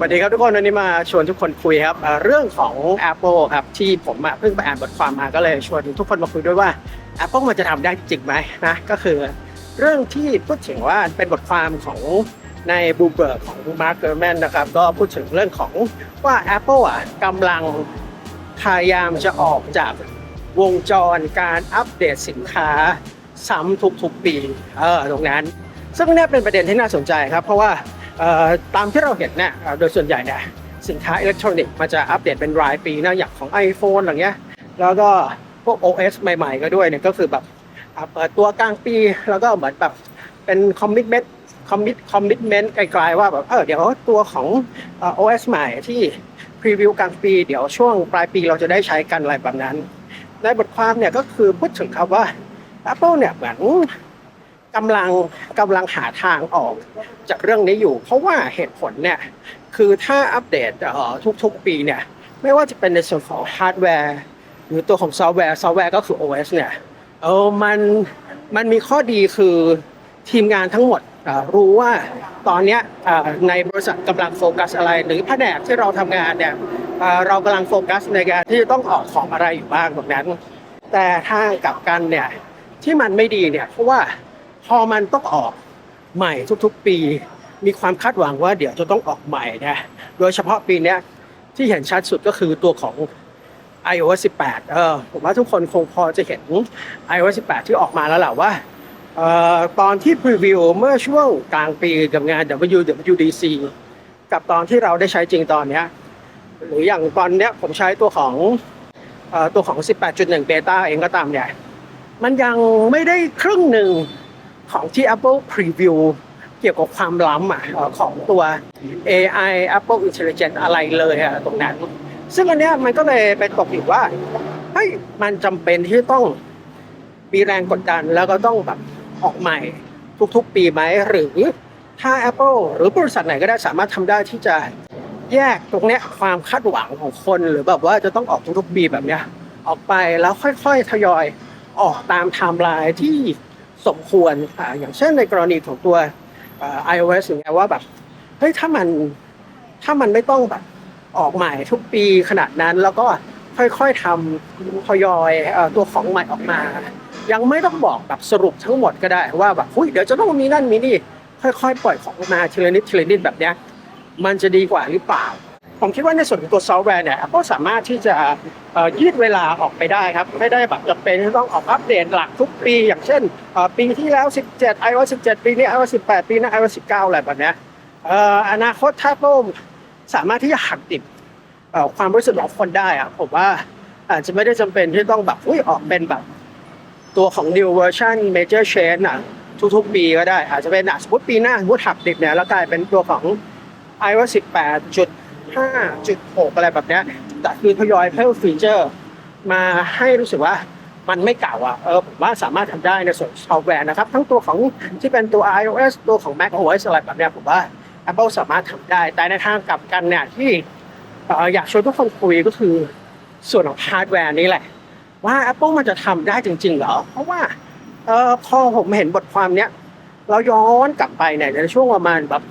สวัสดีครับทุกคนวันนี้มาชวนทุกคนคุยครับเรื่องของ Apple ครับที่ผมเพิ่งไปอ่านบทความมาก็เลยชวนทุกคนมาคุยด้วยว่า Apple มันจะทำได้จริงไหมนะก็คือเรื่องที่พูดถึงว่าเป็นบทความของในบูเบิร์กของมาร์คเกอร์แมนนะครับก็พูดถึงเรื่องของว่า Apple อะกำลังพยายามจะออกจากวงจรการอัปเดตสินค้าซ้ำทุกๆปีเออตรงนั้น ซึ่งนี่เป็นประเด็นที่น่าสนใจครับเพราะว่า ตามที่เราเห็นเนี่ยโดยส่วนใหญ่เนี่ยสินค้าอิเล็กทรอนิกส์มันจะอัปเดตเป็นรายปีนะอย่างของ iPhone อะไรเงี้ยแล้วก็พวก OS ใหม่ๆ ก็ด้วยเนี่ยก็คือแบบเปิดตัวกลางปี แล้วก็เหมือนแบบเป็นคอมมิ t เมนต์คอมมิตคอมมิตเมนต์ไกลๆว่าแบบเออเดี๋ยวตัวของเอ่อ OS ใหม่ที่พรีวิวกลางปีเดี๋ยวช่วงปลายปีเราจะได้ใช้กันอะไรแบบนั้น ในบทความเนี่ยก็คือพูดถึงครับว่า Apple เนี่ยเหมือน กำลังกำลังหาทางออกจากเรื่องนี้อยู่ เพราะว่าเหตุผลเนี่ยคือถ้าอัปเดตทุกๆปีเนี่ยไม่ว่าจะเป็นในส่วนของฮาร์ดแวร์ หรือตัวของซอฟต์แวร์ซอฟต์แวร์ก็คือ OS เนี่ยเออมันมันมีข้อดีคือทีมงานทั้งหมดรู้ว่าตอนนี้ในบริษัทกำลังโฟกัสอะไร หรือแผนกที่เราทำงานเนี่ยเรากำลังโฟกัสในการที่จะต้องออกของอะไรอยู่บ้างตรงนั้น แต่ถ้ากลับกันเนี่ยที่มันไม่ดีเนี่ยเพราะว่า พอมันต้องออกใหม่ทุกๆปี มีความคาดหวังว่าเดี๋ยวจะต้องออกใหม่นะ โดยเฉพาะปีนี้ที่เห็นชัดสุดก็คือตัวของ iOS 18 เออผมว่าทุกคนคงพอจะเห็น iOS 18 ที่ออกมาแล้วแหละว่าเอ่อตอนที่พรีวิวเมื่อช่วงกลางปีกับงาน WWDC กับตอนที่เราได้ใช้จริงตอนเนี้ยหรืออย่างตอนเนี้ยผมใช้ตัวของเอ่อตัวของ 18.1เบต้าเองก็ตามเนี่ยมันยังไม่ได้ครึ่งหนึ่ง ของที่ Apple Preview เกี่ยวกับความล้ำอะเอ่อของตัว AI Apple Intelligence อะไรเลยอะตรงนั้น ซึ่งอันเนี้ยมันก็เลยไปตกอยู่ว่าเฮ้ยมันจำเป็นที่ต้องมีแรงกดดันแล้วก็ต้องแบบออกใหม่ทุกๆ ปีไหมหรือถ้า Apple หรือบริษัทไหนก็ได้สามารถทำได้ที่จะแยกตรงเนี้ยความคาดหวังของคนหรือแบบว่าจะต้องออกทุกๆปีแบบเนี้ยออกไปแล้วค่อยๆทยอยออกตามไทม์ไลน์ที่ สมควรอ่าอย่างเช่นในกรณีของตัว iOS อย่างเงี้ยว่าแบบเฮ้ยถ้ามันถ้ามันไม่ต้องแบบออกใหม่ทุกปีขนาดนั้นแล้วก็ค่อยๆทำทยอยอตัวของใหม่ออกมา ยังไม่ต้องบอกแบบสรุปทั้งหมดก็ได้ว่าแบบหุ้ยเดี๋ยวจะต้องมีนั่นมีนี่ค่อยๆ ปล่อยของออกมาทีละนิดทีละนิดแบบเนี้ยมันจะดีกว่าหรือเปล่า ผมคิดว่าในส่วนของตัวซอฟต์แวร์เนี่ย Apple สามารถที่จะยืดเวลาออกไปได้ครับ ไม่ได้แบบจำเป็นที่ต้องออกอัปเดตหลักทุกปี อย่างเช่น ปีที่แล้ว 17 iOS 17 ปีนี้ iOS 18 ปีหน้า iOS 19 อะไรแบบนี้อนาคตถ้า Apple สามารถที่จะหักดิบความรู้สึกของคนได้อะผมว่าอาจจะไม่ได้จำเป็นที่ต้องแบบอุ้ยออกเป็นแบบตัวของ new version major change อะทุกๆ ปีก็ได้ อาจจะเป็นอะสมมติปีหน้าสมมติหักดิบเนี่ยแล้วกลายเป็นตัวของ iOS 18.5.6 อะไรแบบเนี้ยแต่คือทยอยเพิ่มฟีเจอร์ มาให้รู้สึกว่ามันไม่เก่าอะ เออผมว่าสามารถทำได้ในส่วนซอฟต์แวร์นะครับ ทั้งตัวของที่เป็นตัว iOS ตัวของ macOS อะไรแบบเนี้ยผมว่า Apple สามารถทำได้ แต่ในทางกลับกันเนี่ยที่อยากชวนทุกคนคุยก็คือส่วนของฮาร์ดแวร์นี่แหละ ว่า Apple มันจะทำได้จริง ๆ เหรอ เพราะว่าเออพอผมเห็นบทความเนี้ยเราย้อนกลับไปเนี่ยในช่วงประมาณแบบ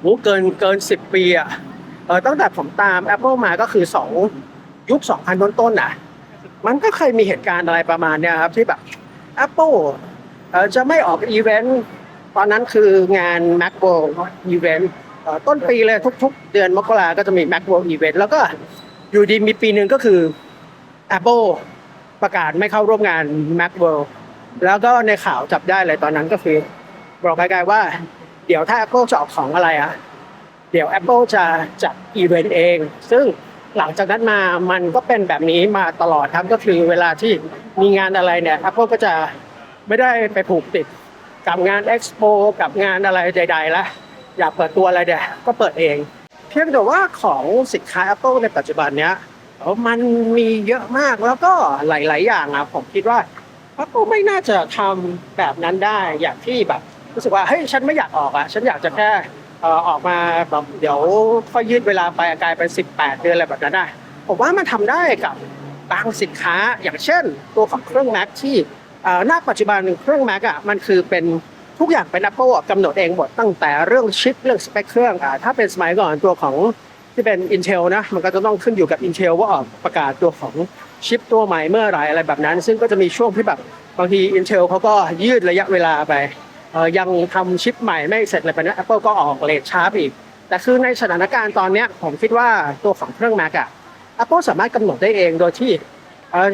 โหเกินเกินสิบปีอะเออตั้งแต่ผมตาม Apple มาก็คือสองยุค 2000 ต้นๆน่ะ มันก็เคยมีเหตุการณ์อะไรประมาณเนี้ยครับ ที่แบบ Apple เออจะไม่ออกอีเวนต์ตอนนั้นคืองาน Macworld Event เอ่อต้นปีเลยทุก ๆ เดือนมกราก็จะมี Macworld Event แล้วก็อยู่ดีมีปีหนึ่งก็คือ Apple ประกาศไม่เข้าร่วมงาน Macworld แล้วก็ในข่าวจับได้เลยตอนนั้นก็คือ บอกไกลๆว่า เดี๋ยวถ้า Apple จะออกของอะไรอะเดี๋ยว Apple จะจัดอีเวนต์เอง ซึ่งหลังจากนั้นมามันก็เป็นแบบนี้มาตลอดครับก็คือเวลาที่มีงานอะไรเนี่ย Apple ก็จะไม่ได้ไปผูกติดกับงาน Expo กับงานอะไรใดๆแล้วอยากเปิดตัวอะไรเนี่ยก็เปิดเอง เพียงแต่ว่าของสินค้า Apple ในปัจจุบันเนี้ยมันมีเยอะมากแล้วก็หลาย ๆ อย่างอะผมคิดว่า Apple ไม่น่าจะทำแบบนั้นได้อย่างที่แบบ รู้สึกว่าเฮ้ยฉันไม่อยากออกอะฉันอยากจะแค่ออกมาแบบเดี๋ยวค่อยยืดเวลาไปกลายเป็น18 เดือนอะไรแบบนั้นได้ผมว่ามันทำได้กับบางสินค้าอย่างเช่น ตัวของเครื่อง Mac ที่เอ่อณปัจจุบันเครื่อง Mac อะมันคือเป็นทุกอย่างเป็น Apple กำหนดเองหมดตั้งแต่เรื่องชิปเรื่องสเปคเครื่องอ่าถ้าเป็นสมัยก่อนตัวของที่เป็น Intel นะมันก็จะต้องขึ้นอยู่กับ Intel ว่าออกประกาศตัวของชิปตัวใหม่เมื่อไรอะไรแบบนั้น ซึ่งก็จะมีช่วงที่แบบบางที Intel เขาก็ยืดระยะเวลาไป ยังทำชิปใหม่ไม่เสร็จอะไรแบบนี้ Apple ก็ออกเลทช้าไปอีก แต่คือในสถานการณ์ตอนนี้ผมคิดว่าตัวของเครื่อง Mac อะ Apple สามารถกำหนดได้เองโดยที่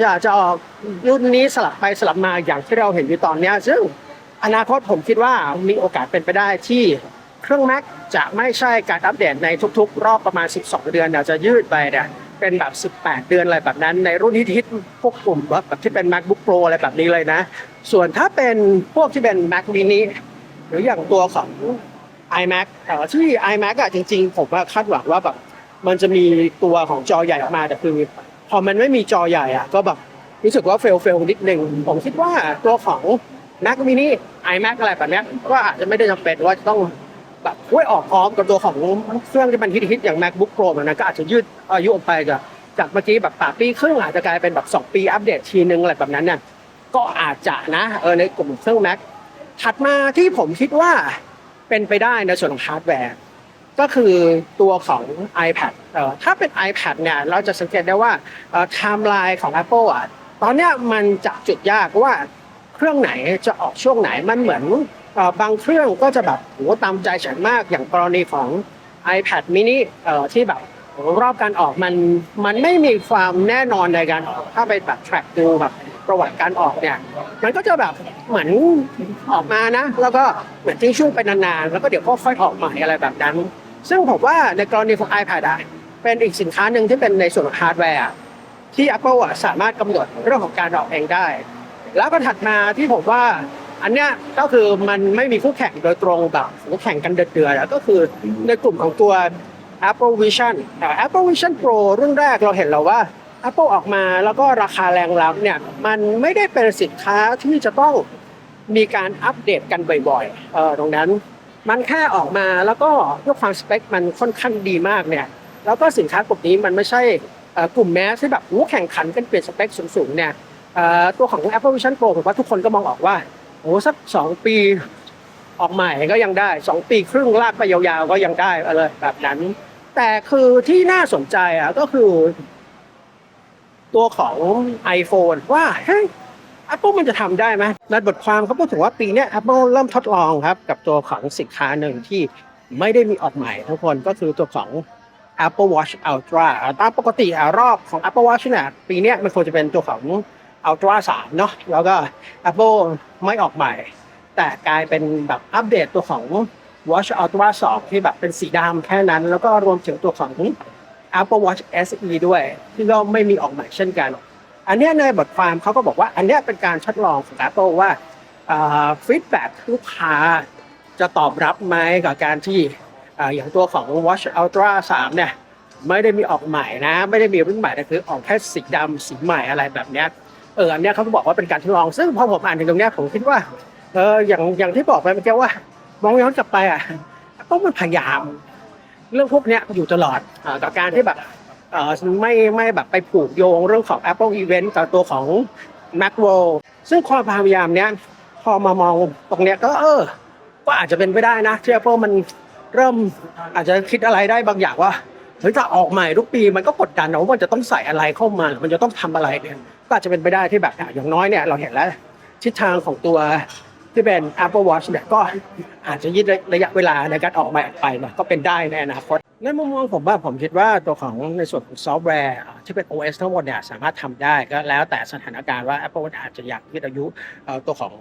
อยากจะออกรุ่นนี้สลับไปสลับมาอย่างที่เราเห็นอยู่ตอนนี้ซึ่งอนาคตผมคิดว่ามีโอกาสเป็นไปได้ที่เครื่อง Mac จะไม่ใช่การอัปเดตในทุกๆ รอบประมาณ 12 เดือนอาจจะยืดไปเนี่ย เป็นแบบ 18 เดือนอะไรแบบนั้น ในรุ่นฮิตๆพวกกลุ่มแบบที่เป็น MacBook Pro อะไรแบบนี้เลยนะ ส่วนถ้าเป็นพวกที่เป็น Mac mini หรืออย่างตัวของ iMac แต่ว่าที่ iMac อะจริงๆ ผมว่าคาดหวังว่าแบบมันจะมีตัวของจอใหญ่ออกมาแต่คือ พอมันไม่มีจอใหญ่อะก็แบบรู้สึกว่าเฟลเฟลนิดหนึ่งผมคิดว่าตัวของ Mac mini iMac อะไรแบบนี้ก็อาจจะไม่ได้จำเป็นว่าะต้อง แบบห้ยออกพร้อมกับตัวของเครื่องที่มันฮิตๆอย่าง MacBook Pro แบบนั้นก็อาจจะยืดอายุออกไปจากจากเมื่อกี้แบบปาปีครึ่งอาจจะกลายเป็นแบบ 2 ปีอัปเดตทีนึงอะไรแบบนั้นเนี่ยก็อาจจะนะเออในกลุ่มเครื่อง Mac ถัดมาที่ผมคิดว่าเป็นไปได้ในส่วนของฮาร์ดแวร์ก็คือตัวของ iPad เอ่อถ้าเป็น iPad เนี่ยเราจะสังเกตได้ว่าไทม์ไลน์ของ Apple อะตอนเนี้ยมันจับจุดยากว่าเครื่องไหนจะออกช่วงไหนมันเหมือน บางเครื่องก็จะแบบโหตามใจฉันมากอย่างกรณีของ iPad mini ที่แบบรอบการออกมันมันไม่มีความแน่นอนในการออกถ้าไปแบบ track ดูแบบประวัติการออกเนี่ย มันก็จะแบบเหมือนออกมานะ แล้วก็เหมือนทิ้งช่วงไปนานๆแล้วก็เดี๋ยวก็ค่อยออกใหม่อะไรแบบนั้น ซึ่งผมว่าในกรณีของ iPad อะเป็นอีกสินค้าหนึ่งที่เป็นในส่วนของฮาร์ดแวร์ที่ Apple สามารถกำหนดเรื่องของการออกเองได้ แล้วก็ถัดมาที่ผมว่า อันเนี้ยก็คือมันไม่มีคู่แข่งโดยตรงแบบคู่แข่งกันเดือดๆอะก็คือในกลุ่มของตัว Apple Vision แต่ Apple Vision Pro รุ่นแรกเราเห็นแล้วว่า Apple ออกมาแล้วก็ราคาแรงรับเนี่ยมันไม่ได้เป็นสินค้าที่จะต้องมีการอัปเดตกันบ่อยๆเออตรงนั้นมันแค่ออกมาแล้วก็ด้วยความสเปคมันค่อนข้างดีมากเนี่ยแล้วก็สินค้ากลุ่มนี้มันไม่ใช่กลุ่มแมสที่แบบแข่งขันกันเปลี่ยนสเปคสูงๆเนี่ยตัวของ Apple Vision Pro ผมว่าทุกคนก็มองออกว่า โอ้สักสองปีออกใหม่ก็ยังได้สองปีครึ่งลากไปยาวๆก็ยังได้อะไรแบบนั้น แต่คือที่น่าสนใจอะก็คือ ตัวของ iPhone ว่าเฮ้ย Apple มันจะทำได้ไหมในบทความเขาพูดถึงว่าปีนี้ Apple เริ่มทดลองครับ กับตัวของสินค้าหนึ่งที่ไม่ได้มีออกใหม่ทุกคนก็คือตัวของ Apple Watch Ultra อ่าตามปกติรอบของ Apple Watch เนี่ยปีนี้มันควรจะเป็นตัวของ Ultra 3 เนาะแล้วก็ Apple ไม่ออกใหม่ แต่กลายเป็นแบบอัปเดตตัวของ Watch Ultra 2 ที่แบบเป็นสีดำแค่นั้น แล้วก็รวมถึงตัวของ Apple Watch SE ด้วย ที่ก็ไม่มีออกใหม่เช่นกัน อันเนี้ยในบทความเขาก็บอกว่าอันเนี้ยเป็นการทดลองของ Apple ว่าฟีดแบ็ลูกค้าจะตอบรับไหมกับการที่อย่างตัวของ Watch Ultra 3 เนี่ย ไม่ได้มีออกใหม่นะ ไม่ได้มีรุ่นใหม่แต่คือออกแค่สีดำสีใหม่อะไรแบบเนี้ย เอออันเนี้ยเขาก็บอกว่าเป็นการทดลอง ซึ่งพอผมอ่านถึงตรงเนี้ยผมคิดว่าเอออย่างอย่างที่บอกไปเมื่อกี้ว่ามองย้อนกลับไปอะ Apple มันพยายาม เรื่องพวกเนี้ยอยู่ตลอดอากับการที่แบบเออไม่ไม่แบบไปผูกโยงเรื่องของ Apple Event กับตัวของ Macworld ซึ่งความพยายามเนี้ยพอมามองตรงเนี้ยก็เออ ก็อาจจะเป็นไปได้นะที่ Apple มันเริ่มอาจจะคิดอะไรได้บางอย่างว่า เฮ้ยถ้าออกใหม่ทุกปีมันก็กดดันนะว่ามันจะต้องใส่อะไรเข้ามาหรือมันจะต้องทำอะไรเนี่ยก็อาจจะเป็นไปได้ที่แบบอะอย่างน้อยเนี่ยเราเห็นแล้วทิศทางของตัวที่เป็น Apple Watch เนี่ยก็อาจจะยืดระยะเวลาในการออกใหม่ออกไปเนี่ยก็เป็นได้ในอนาคตในมุมมองผมว่าผมคิดว่าตัวของในส่วนของซอฟต์แวร์ที่เป็น OS ทั้งหมดเนี่ยสามารถทำได้ก็แล้วแต่สถานการณ์ว่า Apple อาจจะอยากยืดอายุเอ่อตัวของ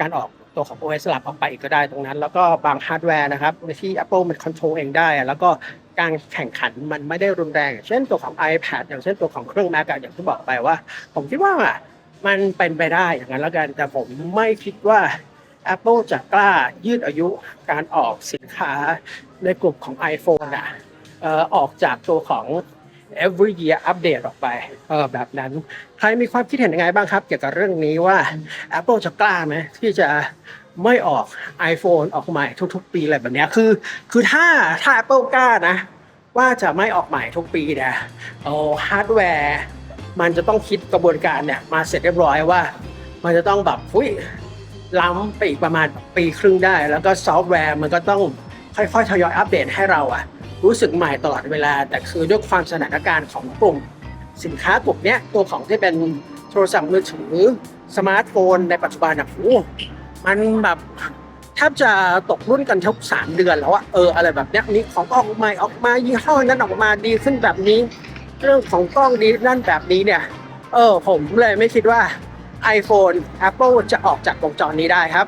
การออก ตัวของ OS สลับออกไปอีกก็ได้ตรงนั้น แล้วก็บางฮาร์ดแวร์นะครับที่ Apple มันคอนโทรลเองได้ แล้วก็การแข่งขันมันไม่ได้รุนแรง เช่นตัวของ iPad อย่างเช่นตัวของเครื่อง Mac อย่างที่บอกไปว่า ผมคิดว่ามันเป็นไปได้อย่างนั้นแล้วกัน แต่ผมไม่คิดว่า Apple จะกล้ายืดอายุการออกสินค้าในกลุ่มของ iPhone อะออกจากตัวของ every year update ออกไปเออแบบนั้น ใครมีความคิดเห็นยังไงบ้างครับ เกี่ยวกับเรื่องนี้ว่า Apple จะกล้าไหมที่จะไม่ออก iPhone ออกใหม่ทุก ๆ ปีอะไรแบบนี้คือ คือถ้าถ้า Apple กล้านะ ว่าจะไม่ออกใหม่ทุกปีเนี่ยเอาฮาร์ดแวร์มันจะต้องคิดกระบวนการเนี่ยมาเสร็จเรียบร้อยว่า มันจะต้องแบบฟุยล้ำไปอีกประมาณปีครึ่งได้ แล้วก็ซอฟต์แวร์มันก็ต้องค่อยๆทยอยอัปเดตให้เราอะ รู้สึกใหม่ตลอดเวลา แต่คือด้วยความสถานการณ์ของกลุ่ม สินค้ากลุ่มเนี้ยตัวของที่เป็นโทรศัพท์มือถือสมาร์ทโฟนในปัจจุบันอะโอ้มันแบบแทบจะตกรุ่นกันทุกสามเดือนแล้วอะเอออะไรแบบเนี้ยมีของออกใหม่ออกมายี่ห้อนั้นออกมาดีขึ้นแบบนี้ เรื่องของกล้องดีนั่นแบบนี้เนี่ย เออผมเลยไม่คิดว่า iPhone Apple จะออกจากวงจรนี้ได้ครับ